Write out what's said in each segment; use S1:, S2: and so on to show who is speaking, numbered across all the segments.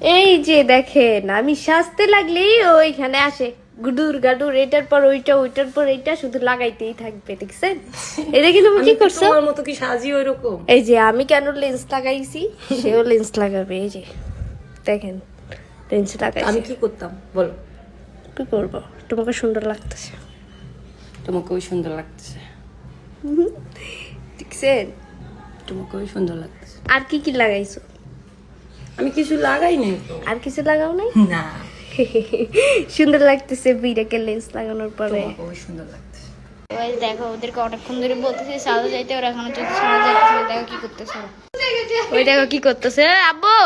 S1: এই যে দেখেন আমি সাজতে লাগলেই ওইখানে আসে। গুডুর গাডুর এটার পর ওইটা ওইটার পর এইটা শুধু লাগাইতেই থাকবে দেখছেন? এটা কি তুমি কি করছ?
S2: তোমার মতো কি সাজি ওই রকম
S1: এই যে আমি কেন লেন্স লাগাইছি? সেও লেন্স লাগাবে এই যে। দেখেন লেন্স লাগাইছি।
S2: আমি কি করতাম? বলো।
S1: কি করব? তোমাকে সুন্দর লাগতেছে।
S2: তোমাকে ওই সুন্দর লাগতেছে।
S1: দেখছেন?
S2: তোমাকে ওই সুন্দর লাগতেছে।
S1: আর কি কি লাগাইছো?
S2: আমি কিছু লাগাই নাই তো।
S1: আর কিছু লাগাও নাই?
S2: না।
S1: সুন্দর লাগতেছে বিরাকে লেন্স লাগানোর পরে।
S2: ওই সুন্দর লাগতেছে।
S3: ওই দেখো ওদেরকে অনেকক্ষণ ধরে বলতেছে সাদা যাইতে ওরা এখনও চলতে সাদা যাইতেছে দেখো কি করতেছে
S1: ওই দেখো কি করতেছে। আব্বু!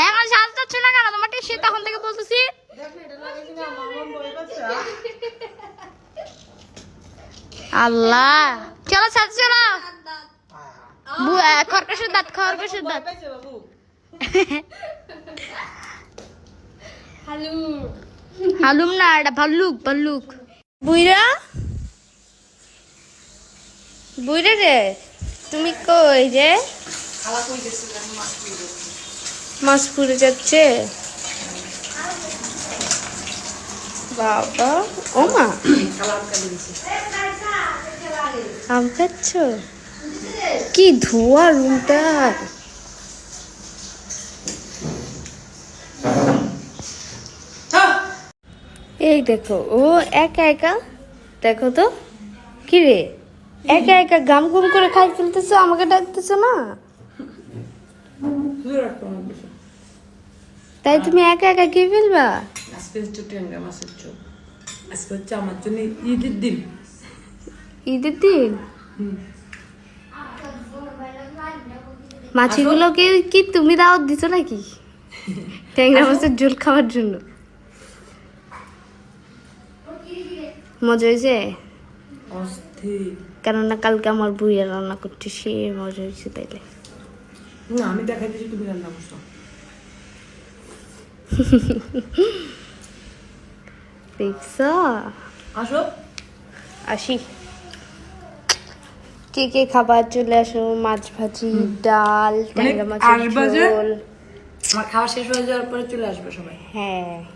S3: এখন সাদা যাচ্ছে না কেন? তোমার সে তখন থেকে বলতেছি। আল্লাহ! চলো সাথে চলো। খরগোশের দাঁত খরগোশের দাঁত হালুম না এটা ভাল্লুক ভাল্লুক
S1: বুইরা বুইরা রে তুমি কই যে মাছ পুড়ে যাচ্ছে বাবা ও মা আম খাচ্ছ কি ধোয়া রুমটার এই দেখো ও একা একা? দেখো তো কি রে? একা একা গাম গুম করে খাই ফেলতেছো আমাকে ডাকতেছো না? তাই তুমি একা একা খেয়ে ফেলবা?
S2: আজকে হচ্ছে ট্যাংরা মাছের চোখ আজকে হচ্ছে আমার জন্য ঈদের দিন।
S1: ঈদের দিন? মাছিগুলোকে কি তুমি দাওয়াত দিছো নাকি? ট্যাংরা মাছের ঝোল খাওয়ার জন্য। মজা হয়েছে? কেননা কালকে আমার বুইয়া রান্না করছে সে মজা হয়েছে তাইলে।
S2: না আমি দেখাই দিচ্ছি তুমি রান্না করছ।
S1: দেখছ?
S2: আসো।
S1: আসি। কে কে খাবার চলে আসো? মাছ ভাজি ডাল ট্যাংরা মাছের
S2: যে?
S1: ঝোল।
S2: আমার খাওয়া শেষ হয়ে যাওয়ার পরে চলে আসবে সবাই।
S1: হ্যাঁ।